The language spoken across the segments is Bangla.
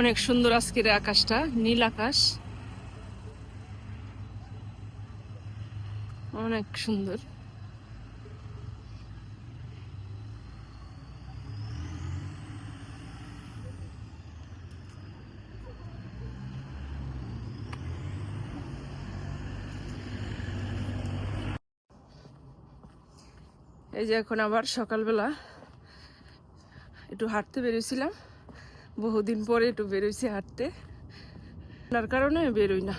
অনেক সুন্দর আজকের আকাশটা, নীল আকাশ। অনেক সুন্দর। এই যে এখন আবার সকালবেলা একটু হাঁটতে বেরিয়েছিলাম। বহুদিন পরে একটু বেরোইছি হাঁটতে। তার কারণে বেরোই না।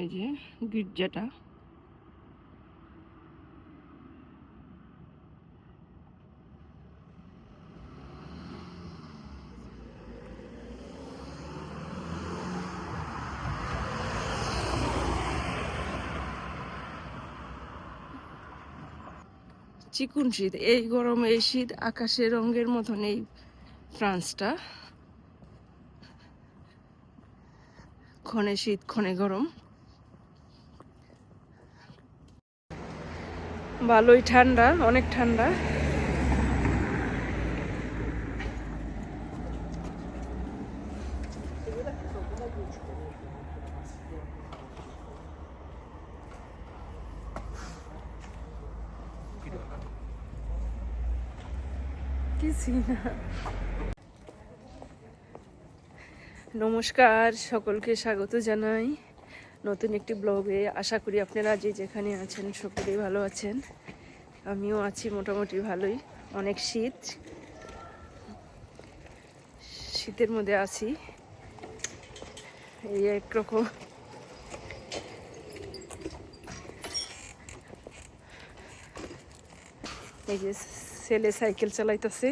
এই যে গির্জাটা। চিকুন শীত। এই গরম এই শীত আকাশের রঙের মতন এই ফ্রান্সটা। ক্ষণে শীত, ক্ষণে গরম। ভালোই ঠান্ডা, অনেক ঠান্ডা। নমস্কার, সকলকে স্বাগত জানাই নতুন একটি ব্লগে। আশা করি আপনারা যে যেখানে আছেন সকলেই ভালো আছেন। আমিও আছি মোটামুটি ভালোই। অনেক শীত। শীতের মধ্যে আছি। এই একরকম। এই যে ছেলে সাইকেল চালাইতেছে।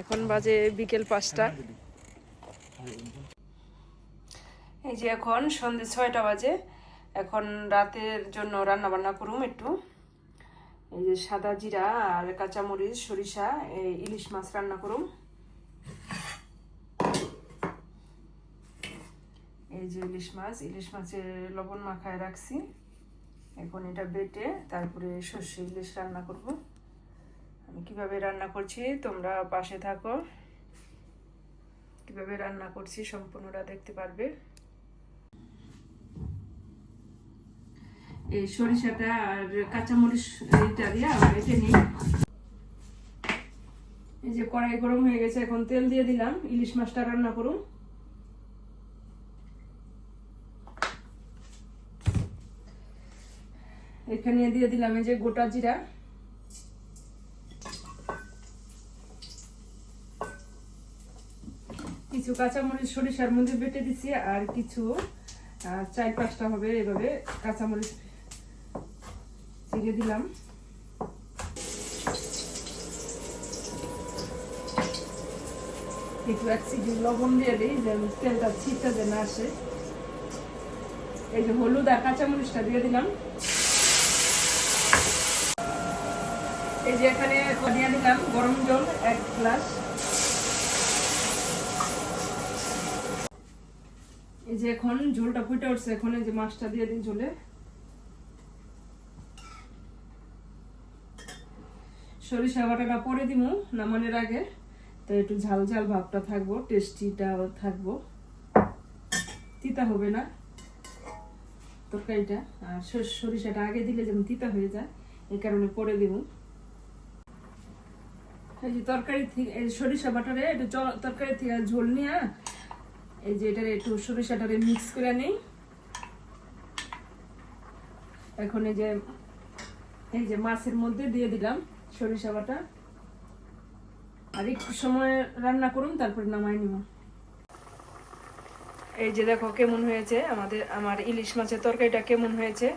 এখন বাজে বিকেল পাঁচটা। এই যে এখন সন্ধে ছয়টা বাজে। এখন রাতের জন্য রান্না বান্না করুম একটু। এই যে সাদা জিরা আর কাঁচামরিচ, সরিষা, এই ইলিশ মাছ রান্না করুম। এই যে ইলিশ মাছ, ইলিশ মাছের লবণ মাখায় রাখছি। এখন এটা বেটে তারপরে সর্ষে ইলিশ রান্না করব। আমি কীভাবে রান্না করছি তোমরা পাশে থাকো। কীভাবে রান্না করছি সম্পূর্ণটা দেখতে পারবে। এই সরিষাটা আর কাঁচামরিচ এইটা দিয়ে আবার বেটে নিই। এই যে কড়াই গরম হয়ে গেছে, এখন তেল দিয়ে দিলাম। ইলিশ মাছটা রান্না করুন। এখানে দিয়ে দিলাম এই যে গোটা জিরা। কিছু কাঁচামরিচ, সরিষার মধ্যে বেটে দিছি আর কিছু চার পাঁচটা হবে এভাবে কাঁচামরিচ চিড়ে দিলাম। একটু এক চিঠি লবণ দিয়ে দিই, যেন তেলটা ছিটটা যেন আসে। এই যে হলুদ আর কাঁচামরিচটা দিয়ে দিলাম। এই যে এখানে দিয়ে দিলাম, গরম জল এক গ্লাস। এই যে এখন ঝোলটা ফুটে উঠছে, এখন যে মাছটা দিয়ে দিন ঝোলে। সরিষা বাটাটা পরে দিমু, নামানোর আগে। তো একটু ঝাল ঝাল ভাবটা থাকব, টেস্টিটাও থাকব। তিতা হবে না তরকারিটা, আর সর- সরিষাটা আগে দিলে যেমন তিতা হয়ে যায়, এই কারণে পরে দিব এই যে তরকারি সরিষা বাটারে, একটু তরকারি থেকে ঝোল নিয়ে এই যে এটারে একটু সরিষাটারে মিক্স করে নিই এখন এই যে এই যে মাছের মধ্যে দিয়ে দিলাম সরিষা বাটা। আর একটু সময় রান্না করুন, তারপরে নামাই নিব। এই যে দেখো কেমন হয়েছে আমাদের আমার ইলিশ মাছের তরকারিটা কেমন হয়েছে।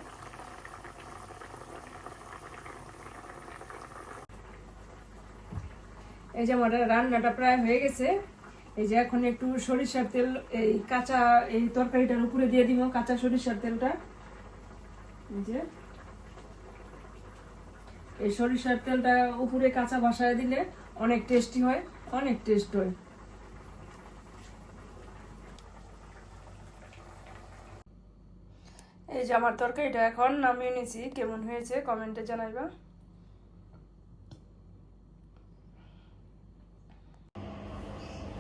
এই যে আমার রান্নাটা প্রায় হয়ে গেছে। এই যে এখন একটু সরিষার তেল, এই কাঁচা, এই তরকারিটার উপরে দিয়ে দিব কাঁচা সরিষার তেলটা। এই যে। এই সরিষার তেলটা উপরে কাঁচা বাসায় দিলে অনেক টেস্টি হয়, অনেক টেস্ট হয়। এই যে আমার তরকারিটা এখন নামিয়ে নিয়েছি, কেমন হয়েছে কমেন্টে জানাইবা।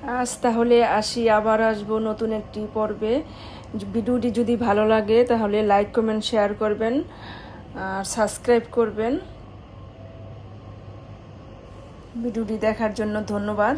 আজ তাহলে আসি, আবার আসব নতুন একটি পর্বে। ভিডিওটি যদি ভালো লাগে, তাহলে লাইক, কমেন্ট, শেয়ার করবেন আর সাবস্ক্রাইব করবেন। ভিডিওটি দেখার জন্য ধন্যবাদ।